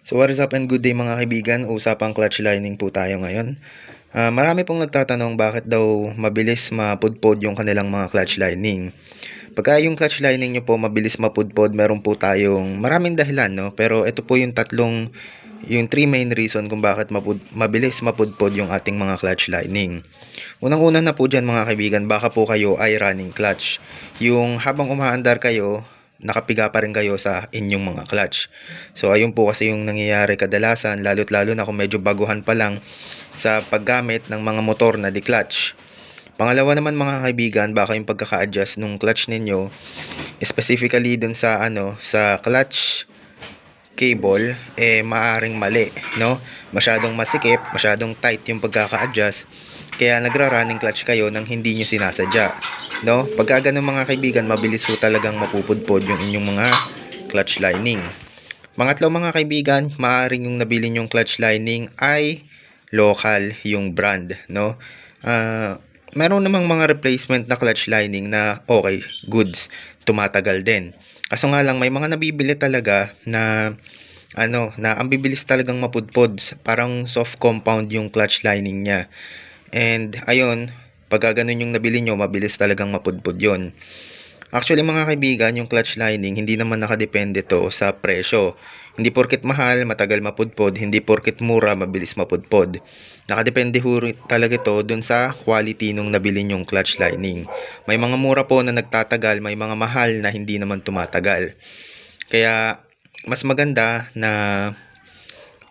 So what is up and good day mga kaibigan, usapang clutch lining po tayo ngayon. Ah, marami pong nagtatanong bakit daw mabilis mapudpod yung kanilang mga clutch lining. Pagka yung clutch lining nyo po mabilis mapudpod, meron po tayong maraming dahilan, no? Pero ito po yung tatlong, yung three main reason kung bakit mapud, mabilis mapudpod yung ating mga clutch lining. Unang-una na po dyan mga kaibigan, baka po kayo ay running clutch. Yung habang umaandar kayo, nakapiga pa rin kayo sa inyong mga clutch. So ayun po kasi yung nangyayari kadalasan, lalo't lalo na kung medyo baguhan pa lang sa paggamit ng mga motor na di-clutch. Pangalawa naman mga kaibigan, baka yung pagkaka-adjust nung clutch ninyo, specifically dun sa ano, sa clutch cable, eh maaring mali, no? Masyadong masikip, masyadong tight yung pagkaka-adjust, kaya nagra-running clutch kayo nang hindi nyo sinasadya, no? Pagka ganun mga kaibigan, mabilis po talagang mapupudpod yung inyong mga clutch lining. Pangatlo mga kaibigan, maaaring yung nabili yung clutch lining ay local yung brand, no? Ah, meron namang mga replacement na clutch lining na okay, goods, tumatagal din. Kaso nga lang may mga nabibili talaga na ano, na ang bibilis talagang mapudpod, parang soft compound yung clutch lining niya. And ayun, pagka ganun yung nabili nyo, mabilis talagang mapudpod yon. Actually mga kaibigan, yung clutch lining, hindi naman nakadepende to sa presyo. Hindi porket mahal, matagal mapudpod, hindi porket mura, mabilis mapudpod. Nakadepende ho talaga to dun sa quality nung nabili nyong clutch lining. May mga mura po na nagtatagal, may mga mahal na hindi naman tumatagal. Kaya mas maganda na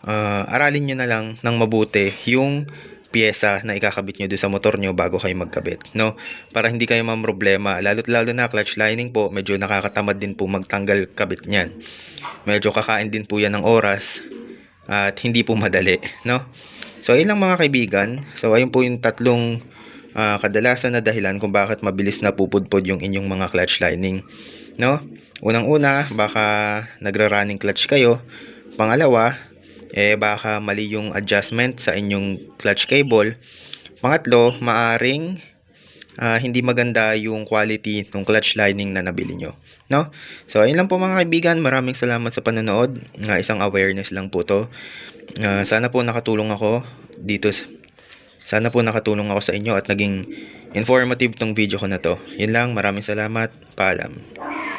ah, aralin nyo na lang ng mabuti yung pyesa na ikakabit nyo doon sa motor nyo bago kayo magkabit, no? Para hindi kayo problema lalo't lalo na clutch lining po, medyo nakakatamad din po magtanggal kabit niyan. Medyo kakain din po yan ng oras at hindi po madali, no? So, ayun mga kaibigan. So, ayun po yung tatlong ah, kadalasan na dahilan kung bakit mabilis na pupudpod yung inyong mga clutch lining, no? Unang-una, baka nagra-running clutch kayo. Pangalawa, eh baka mali yung adjustment sa inyong clutch cable. Pangatlo, maaring ah, hindi maganda yung quality ng clutch lining na nabili nyo. No? So, ayun lang po mga kaibigan. Maraming salamat sa panonood. Nga isang awareness lang po to. Ah, sana po nakatulong ako dito. Sana po nakatulong ako sa inyo at naging informative tong video ko na to. Yun lang. Maraming salamat. Paalam.